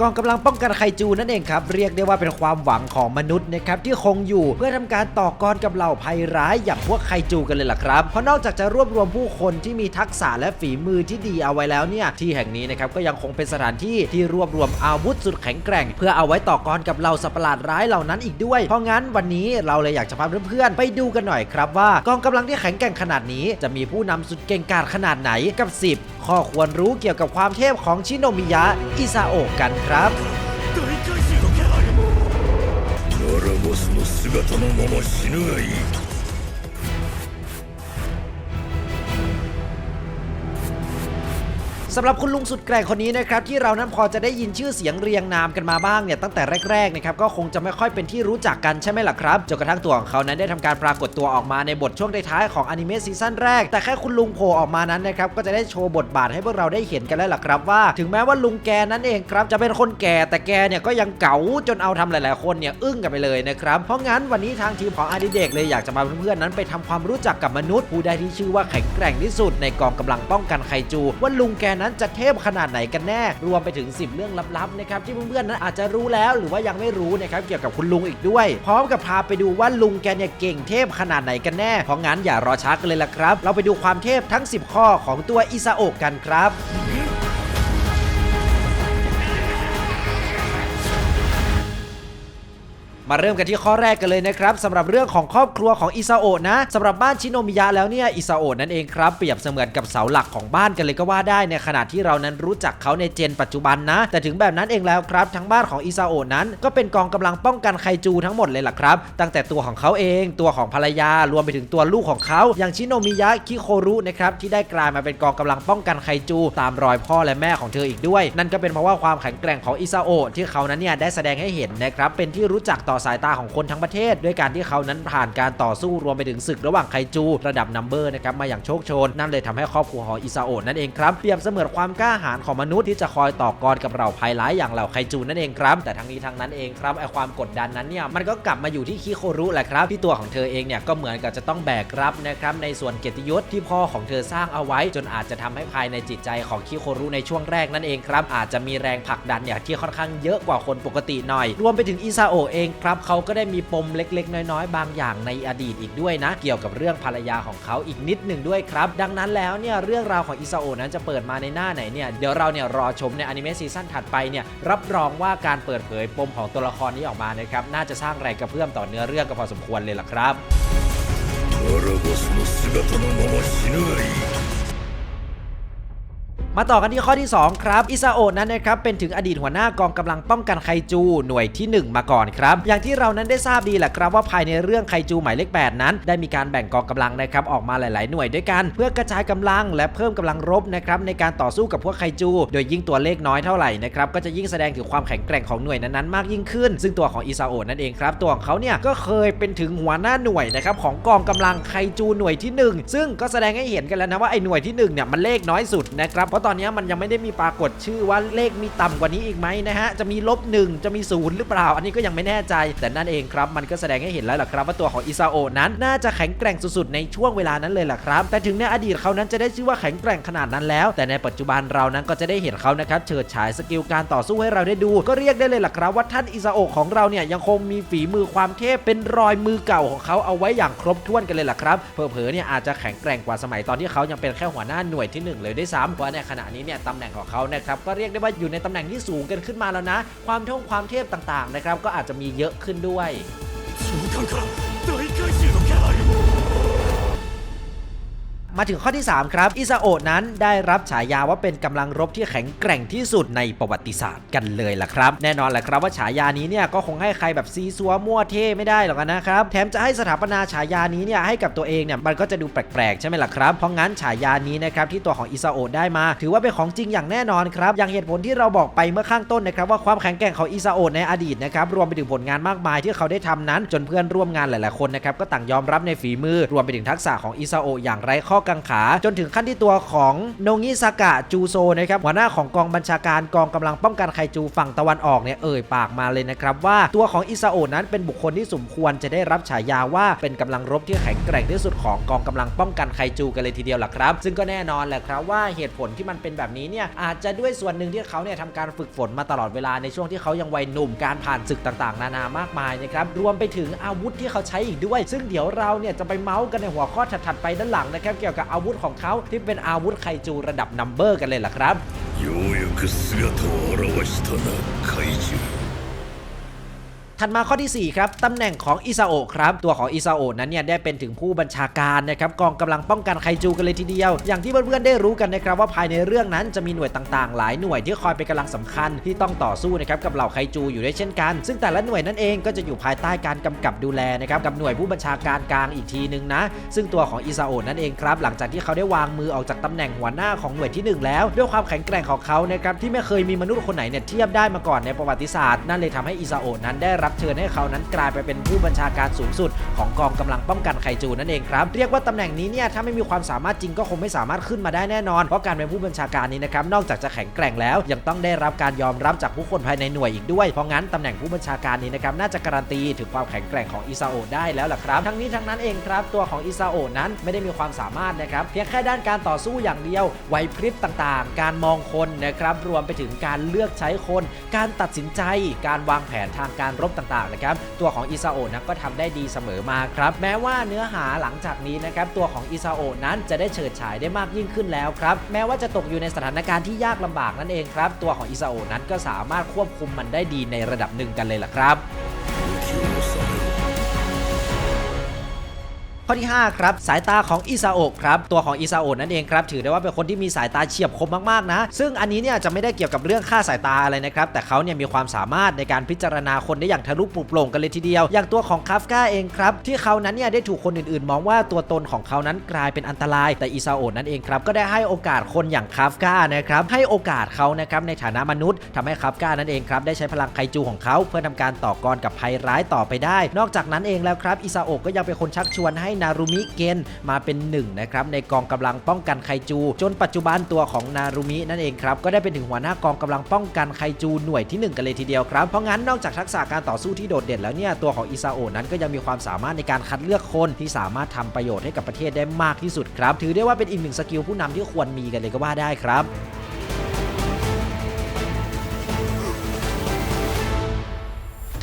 กองกำลังป้องกันไคจูนั่นเองครับ เรียกได้ว่าเป็นความหวังของมนุษย์นะครับที่คงอยู่เพื่อทำการต่อกรกับเหล่าภัยร้ายอย่างพวกไคจูกันเลยล่ะครับ เพราะนอกจากจะรวบรวมผู้คนที่มีทักษะและฝีมือที่ดีเอาไว้แล้วเนี่ยที่แห่งนี้นะครับก็ยังคงเป็นสถานที่ที่รวบรวมอาวุธสุดแข็งแกร่ง เพื่อเอาไว้ต่อกรกับเหล่าสัตว์ประหลาดร้ายเหล่านั้นอีกด้วย เพราะงั้นวันนี้เราเลยอยากจะพาเพื่อนๆไปดูกันหน่อยครับว่ากองกำลังที่แข็งแกร่งขนาดนี้ จะมีผู้นำสุดเก่งกาจขนาดไหนกับ 10 ข้อควรรู้เกี่ยวกับความเทพของชิโนมิยะอิซาโอะกันครับ 大怪獣の気配ララボスの姿のまま死ぬがいい สำหรับคุณลุงสุดแกร่งคนนี้นะครับที่เรานั้นพอจะได้ยินชื่อเสียงเรียงนามกันมาบ้างเนี่ยตั้งแต่แรกๆนะครับก็คงจะไม่ค่อยเป็นที่รู้จักกันใช่ไหมล่ะครับจนกระทั่งตัวของเขานั้นได้ทำการปรากฏตัวออกมาในบทช่วงท้ายๆของอนิเมะซีซั่นแรก แต่แค่คุณลุงโผล่ออกมานั้นนะครับก็จะได้โชว์บทบาทให้พวกเราได้เห็นกันแล้วล่ะครับว่า ถึงแม้ว่าลุงแกนั้นเองครับจะเป็นคนแก่แต่แกเนี่ยก็ยังเก๋าจนเอาทำหลายๆคนเนี่ยอึ้งกันไปเลยนะครับเพราะงั้นวันนี้ทางทีมของอาดิเด็กเลยอยากจะมาเพื่อนๆนั้นไปทำความรู้จักกับมนุษย์ผู้ใดที่ชื่อว่าแข็งแกร่งที่สุดในกองกำลังป้องกันไคจูว่าลุงแกนั้นจะเทพขนาดไหนกันแน่ รวมไปถึง 10 เรื่องลับๆนะครับที่เพื่อนๆนั้นอาจจะรู้แล้วหรือว่ายังไม่รู้นะครับเกี่ยวกับคุณลุงอีกด้วย พร้อมกับพาไปดูว่าลุงแกเนี่ยเก่งเทพขนาดไหนกันแน่เพราะงั้นอย่ารอช้ากันเลยล่ะครับ เราไปดูความเทพทั้ง 10 ข้อของตัวอิซาโอกันครับ มาเริ่มกันที่ข้อแรกกันเลยนะครับสำหรับเรื่องของครอบครัวของอิซาโอะนะสำหรับบ้านชิโนมิยะแล้วเนี่ยอิซาโอะนั่นเองครับเปรียบเสมือนกับเสาหลักของบ้านกันเลยก็ว่าได้ในขณะที่เรานั้นรู้จักเขาในเจนปัจจุบันนะ แต่ถึงแบบนั้นเองแล้วครับ ทั้งบ้านของอิซาโอะนั้น ก็เป็นกองกำลังป้องกันไคจูทั้งหมดเลยล่ะครับ ตั้งแต่ตัวของเขาเองตัวของภรรยารวมไปถึงตัวลูกของเขา อย่างชิโนมิยะคิโครุนะครับที่ได้กลายมาเป็นกองกำลังป้องกันไคจูตามรอยพ่อและแม่ของเธออีกด้วย นั่นก็เป็นเพราะว่าความแข็งแกร่งของอิซาโอะที่เขานั้นเนี่ยได้แสดงให้เห็นนะครับเป็นที่รู้จักต่อสายตาของคนทั้งประเทศ ด้วยการที่เขานั้นผ่านการต่อสู้รวมไปถึงศึกระหว่างไคจูระดับนัมเบอร์นะครับมาอย่างโชคโชน นั่นเลยทำให้ครอบครัวของอิซาโอะนั่นเองครับเปรียบเสมือนความกล้าหาญของมนุษย์ที่จะคอยต่อกรกับเหล่าภัยร้ายอย่างเหล่าไคจูนั่นเองครับ แต่ทั้งนี้ทั้งนั้นเองครับไอความกดดันนั้นเนี่ยมันก็กลับมาอยู่ที่คิโครุแหละครับที่ตัวของเธอเองเนี่ยก็เหมือนกับจะต้องแบกรับนะครับในส่วนเกียรติยศที่พ่อของเธอสร้างเอาไว้ จนอาจจะทำให้ภายในจิตใจของคิโครุในช่วงแรกนั่นเองครับอาจจะมีแรงผลักดันเนี่ยที่ค่อนข้างเยอะกว่าคนปกติหน่อย รวมไปถึงอิซาโอะเองครับเขาก็ได้มีปมเล็กๆ น้อยๆ บางอย่างในอดีตอีกด้วยนะ เกี่ยวกับเรื่องภรรยาของเขาอีกนิดหนึ่งด้วยครับ ดังนั้นแล้วเนี่ยเรื่องราวของอิซาโอะนั้นจะเปิดมาในหน้าไหนเนี่ยเดี๋ยวเราเนี่ยรอชมในอนิเมะซีซั่นถัดไปเนี่ยรับรองว่าการเปิดเผยปมของตัวละครนี้ออกมานะครับน่าจะสร้างแรงกระเพื่อมต่อเนื้อเรื่องก็พอสมควรเลยล่ะครับ ララボスの姿のまま死ぬがいい มาต่อกันที่ข้อที่ 2 ครับ อิซาโอะนั้นนะครับเป็นถึงอดีตหัวหน้ากองกำลังป้องกันไคจูหน่วยที่ 1 มาก่อนครับ อย่างที่เรานั้นได้ทราบดีแหละครับว่าภายในเรื่องไคจูหมายเลข8นั้น ได้มีการแบ่งกองกำลังนะครับออกมาหลาย ๆ หน่วยด้วยกัน เพื่อกระจายกำลังและเพิ่มกำลังรบนะครับในการต่อสู้กับพวกไคจู โดยยิ่งตัวเลขน้อยเท่าไหร่นะครับก็จะยิ่งแสดงถึงความแข็งแกร่งของหน่วยนั้น ๆ มากยิ่งขึ้น ซึ่งตัวของอิซาโอะนั่นเองครับตัวของเขาเนี่ยก็เคยเป็นถึงหัวหน้าหน่วยนะครับของกองกำลังไคจูหน่วยที่หนึ่งซึ่งก็แสดงให้เห็นกันแล้วนะว่าไอ้หน่วยที่หนึ่งเนี่ยมันเลขน้อยสุดนะครับเพราะตอนนี้มันยังไม่ได้มีปรากฏชื่อว่าเลขมีต่ำกว่านี้อีกไหมนะฮะจะมีลบหนึ่งจะมีศูนย์หรือเปล่า อันนี้ก็ยังไม่แน่ใจ แต่นั่นเองครับ มันก็แสดงให้เห็นแล้วล่ะครับ ว่าตัวของอิซาโอนั้นน่าจะแข็งแกร่งสุดๆในช่วงเวลานั้นเลยล่ะครับ แต่ถึงในอดีตเขานั้นจะได้ชื่อว่าแข็งแกร่งขนาดนั้นแล้ว แต่ในปัจจุบันเรานั้นก็จะได้เห็นเขานะครับเฉิดฉายสกิลการต่อสู้ให้เราได้ดู ก็เรียกได้เลยล่ะครับว่าท่านอิซาโอะของเราเนี่ยยังคงมีฝีมือความเทพเป็นรอยมือเก่าของเขาเอาไว้อย่างครบถ้วนกันเลยล่ะครับเผลอๆเนี่ยอาจจะแข็งแกร่งกว่าสมัยตอนที่เขายังเป็นแค่หัวหน้าหน่วยที่หนึ่งเลยด้วยซ้ำเพราะในขณะนี้เนี่ยตำแหน่งของเขานะครับก็เรียกได้ว่าอยู่ในตำแหน่งที่สูงกันขึ้นมาแล้วนะ ความท่องความเทพต่างๆนะครับก็อาจจะมีเยอะขึ้นด้วย มาถึงข้อที่ 3 ครับ อิซาโอะนั้นได้รับฉายาว่าเป็นกำลังรบที่แข็งแกร่งที่สุดในประวัติศาสตร์กันเลยล่ะครับ แน่นอนแหละครับว่าฉายานี้เนี่ยก็คงให้ใครแบบซีซัวมั่วเท่ไม่ได้หรอกนะครับ แถมจะให้สถาปนาฉายานี้เนี่ยให้กับตัวเองเนี่ยมันก็จะดูแปลกๆ ใช่ไหมล่ะครับ เพราะงั้นฉายานี้นะครับที่ตัวของอิซาโอะได้มา ถือว่าเป็นของจริงอย่างแน่นอนครับ อย่างเหตุผลที่เราบอกไปเมื่อข้างต้นนะครับว่าความแข็งแกร่งของอิซาโอะในอดีตนะครับรวมไปถึงผลงานมากมายที่เขาได้ทำนั้น จนเพื่อนร่วมงานหลายๆคนนะครับก็ต่างยอมรับในฝีมือรวมไปถึงทักษะของอิซาโอะอย่างไร้ข้อกังขา จนถึงขั้นที่ตัวของโนงิซากะจูโซนะครับหัวหน้าของกองบัญชาการกองกำลังป้องกันไคจูฝั่งตะวันออกเนี่ยเอ่ยปากมาเลยนะครับว่าตัวของอิซาโอะนั้นเป็นบุคคลที่สมควรจะได้รับฉายาว่าเป็นกำลังรบที่แข็งแกร่งที่สุดของกองกำลังป้องกันไคจูกันเลยทีเดียวล่ะครับ ซึ่งก็แน่นอนแหละครับว่าเหตุผลที่มันเป็นแบบนี้เนี่ยอาจจะด้วยส่วนหนึ่งที่เขาเนี่ยทำการฝึกฝนมาตลอดเวลาในช่วงที่เขายังวัยหนุ่มการผ่านศึกต่างๆ นานามากมายนะครับรวมไปถึงอาวุธที่เขาใช้อีกด้วย ซึ่งเดี๋ยวเราเนี่ยจะไปเมาส์กันในหัวข้อถัดๆไปด้านหลังนะครับเกี่ยวกับอาวุธของเขาที่เป็นอาวุธไคจูระดับนัมเบอร์กันเลยล่ะครับ ようやく姿を現したな怪獣 ถัดมาข้อทีสี่ 4 ครับตำแหน่งของอิซาโอะครับ ตัวของอิซาโอะนั้นเนี่ยได้เป็นถึงผู้บัญชาการนะครับกองกำลังป้องกันไคจูกันเลยทีเดียว อย่างที่เพื่อนๆได้รู้กันนะครับว่าภายในเรื่องนั้นจะมีหน่วยต่างๆ หลายหน่วยที่คอยเป็นกำลังสำคัญที่ต้องต่อสู้นะครับกับเหล่าไคจูอยู่ด้วยเช่นกัน ซึ่งแต่ละหน่วยนั้นเองก็จะอยู่ภายใต้การกำกับดูแลนะครับกับหน่วยผู้บัญชาการกลางอีกทีหนึ่งนะ ซึ่งตัวของอิซาโอะนั่นเองครับหลังจากที่เขาได้วางมือออกจากตำแหน่งหัวหน้าของหน่วยที่หนึ่งแล้ว ด้วยความแข็งแกร่งของเขานะครับที่ไม่เคยมีมนุษย์คนไหนเนี่ยเทียบได้มาก่อนในประวัติศาสตร์นั่นเลยทำให้อิซาโอะนั้นได้รับเชิญให้เขานั้นกลายไปเป็นผู้บัญชาการสูงสุด ของกองกำลังป้องกันไคจูนั่นเองครับเรียกว่าตำแหน่งนี้เนี่ยถ้าไม่มีความสามารถจริงก็คงไม่สามารถขึ้นมาได้แน่นอน เพราะการเป็นผู้บัญชาการนี้นะครับนอกจากจะแข็งแกร่งแล้ว ยังต้องได้รับการยอมรับจากผู้คนภายในหน่วยอีกด้วยเพราะงั้นตำแหน่งผู้บัญชาการนี้นะครับน่าจะการันตีถึงความแข็งแกร่งของอิซาโอได้แล้วล่ะครับทั้งนี้ทั้งนั้นเองครับตัวของอิซาโอนั้นไม่ได้มีความสามารถนะครับเพียงแค่ด้านการต่อสู้อย่างเดียวไหวพริบต่างๆ การมองคนนะครับรวมไปถึงการเลือกใช้คน การตัดสินใจ การวางแผนทางการรบต่างๆนะครับตัวของอิซาโอนะก็ทำได้ดีเสมอมาครับแม้ว่าเนื้อหาหลังจากนี้นะครับตัวของอิซาโอนั้นจะได้เฉิดฉายได้มากยิ่งขึ้นแล้วครับแม้ว่าจะตกอยู่ในสถานการณ์ที่ยากลำบากนั่นเองครับตัวของอิซาโอนั้นก็สามารถควบคุมมันได้ดีในระดับหนึ่งกันเลยล่ะครับ ข้อที่ 5 ครับ สายตาของอิซาโอะครับ ตัวของอิซาโอะนั่นเองครับ ถือได้ว่าเป็นคนที่มีสายตาเฉียบคมมากๆนะ ซึ่งอันนี้เนี่ยจะไม่ได้เกี่ยวกับเรื่องค่าสายตาอะไรนะครับ แต่เขาเนี่ยมีความสามารถในการพิจารณาคนได้อย่างทะลุปลุกโปร่งกันเลยทีเดียว อย่างตัวของคาฟกาเองครับ ที่เขานั้นเนี่ยได้ถูกคนอื่นๆ มองว่าตัวตนของเขานั้นกลายเป็นอันตราย แต่อิซาโอะนั่นเองครับ ก็ได้ให้โอกาสคนอย่างคาฟกานะครับ ให้โอกาสเขานะครับในฐานะมนุษย์ทำให้คาฟกานั่นเองครับ ได้ใช้พลังไคจูของเขา เพื่อทำการต่อกรกับภัยร้ายต่อไปได้ นอกจากนั้นเองแล้วครับอิซาโอะก็ยังเป็นคนชักชวนให้นารุมิเกนมาเป็นหนึ่งนะครับในกองกำลังป้องกันไคจู จนปัจจุบันตัวของนารุมินั่นเองครับก็ได้เป็นถึงหัวหน้ากองกำลังป้องกันไคจูหน่วยที่ 1 กันเลยทีเดียวครับ เพราะงั้นนอกจากทักษะการต่อสู้ที่โดดเด่นแล้วเนี่ยตัวของอิซาโอนั้นก็ยังมีความสามารถในการคัดเลือกคนที่สามารถทำประโยชน์ให้กับประเทศได้มากที่สุดครับ ถือได้ว่าเป็นอีกหนึ่งสกิลผู้นำที่ควรมีกันเลยก็ว่าได้ครับ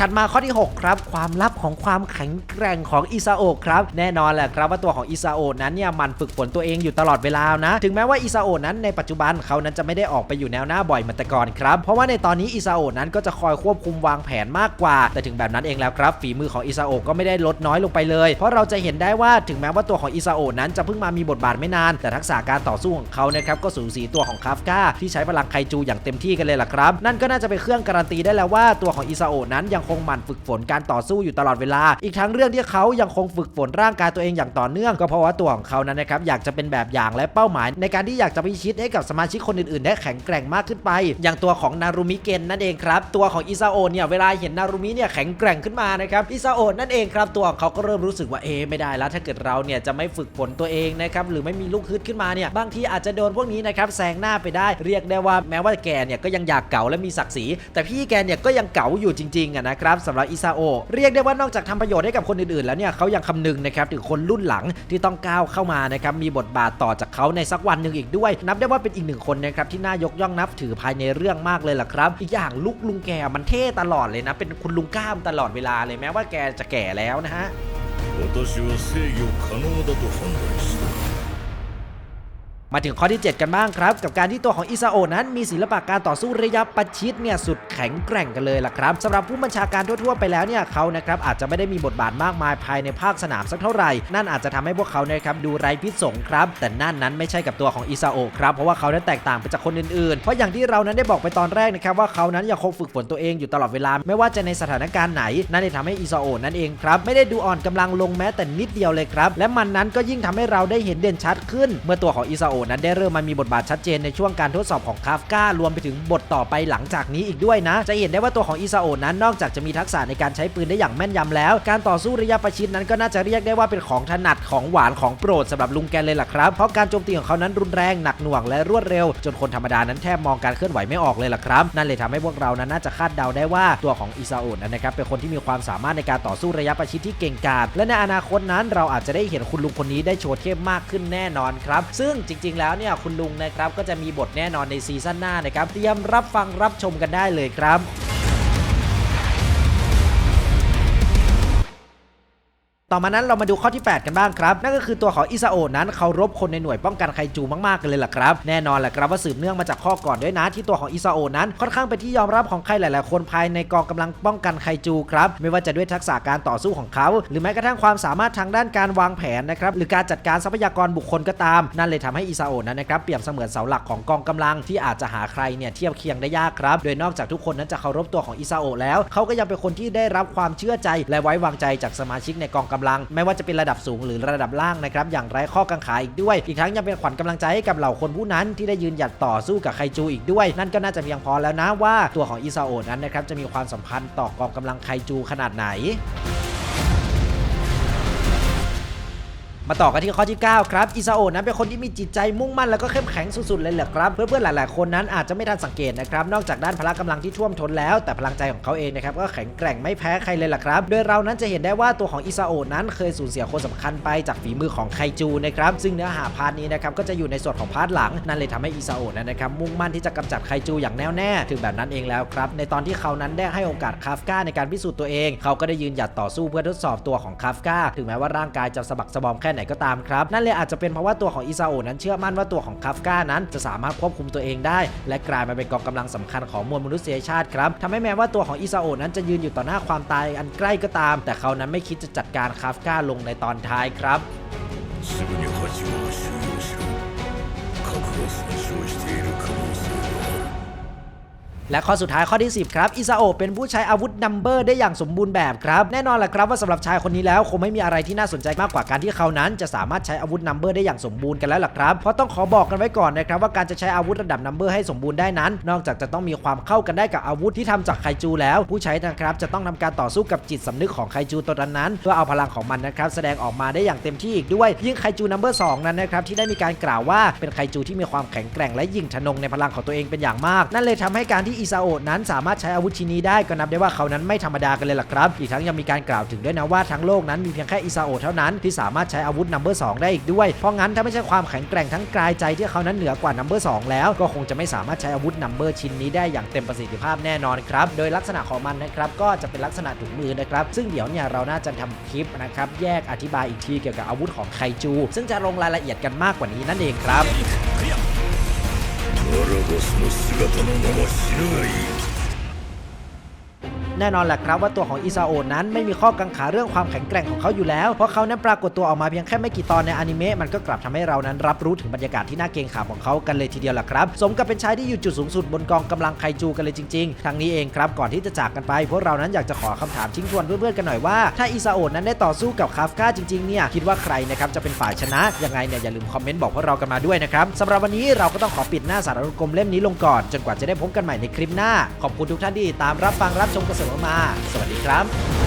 ถัดมาข้อที่ 6 ครับ ความลับของความแข็งแกร่งของอิซาโอครับ แน่นอนแหละครับว่าตัวของอิซาโอนั้นเนี่ยมันฝึกฝนตัวเองอยู่ตลอดเวลานะ ถึงแม้ว่าอิซาโอนั้นในปัจจุบันเขานั้นจะไม่ได้ออกไปอยู่แนวหน้าบ่อยเหมือนแต่ก่อนครับ เพราะว่าในตอนนี้อิซาโอนั้นก็จะคอยควบคุมวางแผนมากกว่า แต่ถึงแบบนั้นเองแล้วครับ ฝีมือของอิซาโอก็ไม่ได้ลดน้อยลงไปเลย เพราะเราจะเห็นได้ว่าถึงแม้ว่าตัวของอิซาโอนั้นจะเพิ่งมามีบทบาทไม่นาน แต่ทักษะการต่อสู้ของเขานะครับก็สูสีตัวของคาฟกาที่ใช้พลังไคจูอย่างเต็มที่กันเลยล่ะครับ นั่นก็น่าจะเป็นเครื่องการันตีได้แล้วว่าตัวของอิซาโอนั้นยังคงงหมั่นฝึกฝนการต่อสู้อยู่ตลอดเวลา อีกทั้งเรื่องที่เขายังคงฝึกฝนร่างกายตัวเองอย่างต่อเนื่องก็เพราะว่าตัวของเขานั้นนะครับอยากจะเป็นแบบอย่างและเป้าหมาย ในการที่อยากจะพิชิตให้กับสมาชิกคนอื่นๆ ได้แข็งแกร่งมากขึ้นไป อย่างตัวของนารุมิเกนนั่นเองครับ ตัวของอิซาโอเนี่ยเวลาเห็นนารุมิเนี่ยแข็งแกร่งขึ้นมานะครับอิซาโอนั่นเองครับตัวของเขาก็เริ่มรู้สึกว่าเอไม่ได้แล้วถ้าเกิดเราเนี่ยจะไม่ฝึกฝนตัวเองนะครับหรือไม่มีลูกฮึดขึ้นมาเนี่ยบางทีอาจจะโดนพวกนี้นะครับแซงหน้าไปได้ เรียกได้ว่าแม้ว่าแกเนี่ยก็ยังอยากเก่าและมีศักดิ์ศรีแต่พี่แกเนี่ยก็ยังเก่าอยู่จริงๆอะนะครับสำหรับอิซาโอะเรียกได้ว่านอกจากทำประโยชน์ให้กับคนอื่นๆ แล้วเนี่ยเขายังคำนึงนะครับถึงคนรุ่นหลังที่ต้องก้าวเข้ามานะครับมีบทบาทต่อจากเขาในสักวันหนึ่งอีกด้วย นับได้ว่าเป็นอีกหนึ่งคนนะครับที่น่ายกย่องนับถือภายในเรื่องมากเลยล่ะครับ อีกอย่างลุกลุงแกมันเท่ตลอดเลยนะ เป็นคุณลุงกล้ามตลอดเวลาเลยแม้ว่าแกจะแก่แล้วนะฮะ 私は制御可能だと判断した มาถึงข้อที่ 7 กันบ้างครับ กับการที่ตัวของอิซาโอนั้นมีศิลปะการต่อสู้ระยะประชิดเนี่ยสุดแข็งแกร่งกันเลยล่ะครับสำหรับผู้บัญชาการทั่วๆไปแล้วเนี่ยเขานะครับอาจจะไม่ได้มีบทบาทมากมายภายในภาคสนามสักเท่าไหร่ นั่นอาจจะทำให้พวกเขานะครับดูไร้พิษสงครับ แต่นั่นนั้นไม่ใช่กับตัวของอิซาโอะครับเพราะว่าเขานั้นแตกต่างไปจากคนอื่นๆ เพราะอย่างที่เรานั้นได้บอกไปตอนแรกนะครับว่าเขานั้นยังคงฝึกฝนตัวเองอยู่ตลอดเวลาไม่ว่าจะในสถานการณ์ไหน นั่นเลยทำให้อิซาโอนั่นเองครับไม่ได้ดูอ่อนกำลังลงแม้แต่นิดเดียวเลยครับและมันนั้นก็ยิ่งทำให้เราได้เห็นเด่นชัดขึ้น เมื่อตัวของอิซาโอนั้นได้เริ่มมามีบทบาทชัดเจนในช่วงการทดสอบของคาฟการวมไปถึงบทต่อไปหลังจากนี้อีกด้วยนะ จะเห็นได้ว่าตัวของอิซาโอนั้นนอกจากจะมีทักษะในการใช้ปืนได้อย่างแม่นยำแล้ว การต่อสู้ระยะประชิดนั้นก็น่าจะเรียกได้ว่าเป็นของถนัดของหวานของโปรดสำหรับลุงแกนเลยล่ะครับ เพราะการโจมตีของเขานั้นรุนแรงหนักหน่วงและรวดเร็ว จนคนธรรมดานั้นแทบมองการเคลื่อนไหวไม่ออกเลยล่ะครับ นั่นเลยทำให้พวกเรานั้นน่าจะคาดเดาได้ว่าตัวของอิซาโอนั้นนะครับเป็นคนที่มีความสามารถในการต่อสู้ระยะประชิดที่เก่งกาจและในอนาคตนั้นเราอาจจะได้เห็นคุณลุงคนนี้ได้โชว์เทพมากขึ้นแน่นอนครับ ซึ่งจริงๆแล้วเนี่ยคุณลุงนะครับก็จะมีบทแน่นอนในซีซั่นหน้านะครับเตรียมรับฟังรับชมกันได้เลยครับ ต่อมานั้นเรามาดูข้อที่ 8 กันบ้างครับ นั่นก็คือตัวของอิซาโอนั้นเคารพคนในหน่วยป้องกันไคจูมากๆกันเลยล่ะครับ แน่นอนแหละครับว่าสืบเนื่องมาจากข้อก่อนด้วยนะที่ตัวของอิซาโอนั้นค่อนข้างเป็นที่ยอมรับของใครหลาย ๆ คนภายในกองกำลังป้องกันไคจูครับ ไม่ว่าจะด้วยทักษะการต่อสู้ของเขา หรือแม้กระทั่งความสามารถทางด้านการวางแผนนะครับหรือการจัดการทรัพยากรบุคคลก็ตาม นั่นเลยทำให้อิซาโอนั้นนะครับเปรียบเสมือนเสาหลักของกองกำลังที่อาจจะหาใครเนี่ยเทียบเคียงได้ยากครับโดยนอกจากทุกคนนั้นจะเคารพตัวของอิซาโอแล้วเขาก็ยังเป็นคนที่ได้รับความเชื่อใจและไว้วางใจจากสมาชิกในกองกำลัง ไม่ว่าจะเป็นระดับสูงหรือระดับล่างนะครับอย่างไร้ข้อกังขาอีกด้วย อีกทั้งยังเป็นขวัญกำลังใจให้กับเหล่าคนผู้นั้นที่ได้ยืนหยัดต่อสู้กับไคจูอีกด้วย นั่นก็น่าจะเพียงพอแล้วนะว่าตัวของอิซาโอนั้นนะครับจะมีความสัมพันธ์ต่อกองกำลังไคจูขนาดไหน มาต่อกันที่ข้อที่ 9 ครับอิซาโอนั้นเป็นคนที่มีจิตใจมุ่งมั่นแล้วก็เข้มแข็งสุดๆเลยแหละครับ เพื่อนๆหลาย ๆ คนนั้นอาจจะไม่ทันสังเกตนะครับนอกจากด้านพละกำลังที่ท่วมท้นแล้ว แต่พลังใจของเขาเองนะครับก็แข็งแกร่งไม่แพ้ใครเลยล่ะครับ โดยเรานั้นจะเห็นได้ว่าตัวของอิซาโอนั้นเคยสูญเสียคนสำคัญไปจากฝีมือของไคจูนะครับซึ่งเนื้อหาพาร์ทนี้นะครับก็จะอยู่ในส่วนของพาร์ทหลังนั่นเลยทำให้อิซาโอนั้นนะครับมุ่งมั่นที่จะกำจัดไคจูอย่างแน่วแน่ถึงแบบนั้นเองแล้วครับในตอนที่เขานั้นได้ให้โอกาสคาฟกาในการพิสูจน์ตัวเอง เขาก็ได้ยืนหยัดต่อสู้เพื่อทดสอบตัวของคาฟกาถึงแม้ว่าร่างกายจะสะบักสะบอมแค่ไหนก็ตามครับ นั่นเลยอาจจะเป็นเพราะว่าตัวของอิซาโอนั้นเชื่อมั่นว่าตัวของคาฟก้านั้น จะสามารถควบคุมตัวเองได้ และกลายมาเป็นกองกำลังสำคัญของมวลมนุษยชาติครับทำให้แม้ว่าตัวของอิซาโอนั้นจะยืนอยู่ต่อหน้าความตายอันใกล้ก็ตาม แต่เขานั้นไม่คิดจะจัดการคาฟก้าลงในตอนท้ายครับ และข้อสุดท้ายข้อที่ 10 ครับ อิซาโอเป็นผู้ใช้อาวุธนัมเบอร์ได้อย่างสมบูรณ์แบบครับ แน่นอนแหละครับว่าสำหรับชายคนนี้แล้วคงไม่มีอะไรที่น่าสนใจมากกว่าการที่เขานั้น จะสามารถใช้อาวุธนัมเบอร์ได้อย่างสมบูรณ์กันแล้วล่ะครับ เพราะต้องขอบอกกันไว้ก่อนนะครับว่าการจะใช้อาวุธระดับนัมเบอร์ให้สมบูรณ์ได้นั้น นอกจากจะต้องมีความเข้ากันได้กับอาวุธที่ทำจากไคจูแล้ว ผู้ใช้นะครับจะต้องทำการต่อสู้กับจิตสำนึกของไคจูตัวนั้นเพื่อเอาพลังของมันนะครับแสดงออกมาได้อย่างเต็มที่อีกด้วย ยิ่งไคจูนัมเบอร์สองนั้นนะครับที่ได้มีการกล่าวว่าเป็นไคจูที่มีความแข็งแกร่งและยิ่งทะนงในพลังของตัวเองเป็นอย่างมาก นั่นเลยทำให้การทีอิซาโอะนั้นสามารถใช้อาวุธชิ้นนี้ได้ก็นับได้ว่าเขานั้นไม่ธรรมดากันเลยล่ะครับ อีกทั้งยังมีการกล่าวถึงด้วยนะว่าทั้งโลกนั้นมีเพียงแค่อิซาโอะเท่านั้นที่สามารถใช้อาวุธนัมเบอร์สได้อีกด้วย เพราะงั้นถ้าไม่ใช่ความแข็งแกร่งทั้งกายใจที่เขานั้นเหนือกว่านัมเบอร์สแล้วก็คงจะไม่สามารถใช้อาวุธนัมเบอร์ชิ้นนี้ได้อย่างเต็มประสิทธิภาพแน่นอนครับ โดยลักษณะของมันนะครับก็จะเป็นลักษณะถุงมือนะครับ ซึ่งเดี๋ยวเนี่ยเราน่าจะทำคลิปนะครับแยกอธิบายอีกทีเกี่ยวกับอาวุธของไคจู ซึ่งจะลงรายละเอียดกันมากกว่านี้นั่นเองครับ ドスの姿のまま死ぬがいい แน่นอนแหละครับว่าตัวของอิซาโอะนั้นไม่มีข้อกังขาเรื่องความแข็งแกร่งของเขาอยู่แล้ว เพราะเขานั้นปรากฏตัวออกมาเพียงแค่ไม่กี่ตอนในอนิเมะมันก็กลับทำให้เรานั้นรับรู้ถึงบรรยากาศที่น่าเกรงขามของเขากันเลยทีเดียวแหละครับสมกับเป็นชายที่อยู่จุดสูงสุดบนกองกำลังไคจูกันเลยจริงๆทั้งนี้เองครับก่อนที่จะจากกันไปพวกเรานั้นอยากจะขอคำถามทิ้งทวนเพื่อนๆกันหน่อยว่าถ้าอิซาโอะนั้นได้ต่อสู้กับคาฟกาจริงๆเนี่ยคิดว่าใครนะครับจะเป็นฝ่ายชนะยังไงเนี่ยอย่าลืมคอมเมนต์บอกพวกเรากันมาด้วยนะครับสำหรับวันนี้เราก็ต้องขอปิดหน้าสารนุกรมเล่มนี้ลงก่อนจนกว่าจะได้พบกันใหม่ในคลิปหน้าขอบคุณทุกท่านที่ตามรับฟังรับชมกันเสมอมา สวัสดีครับ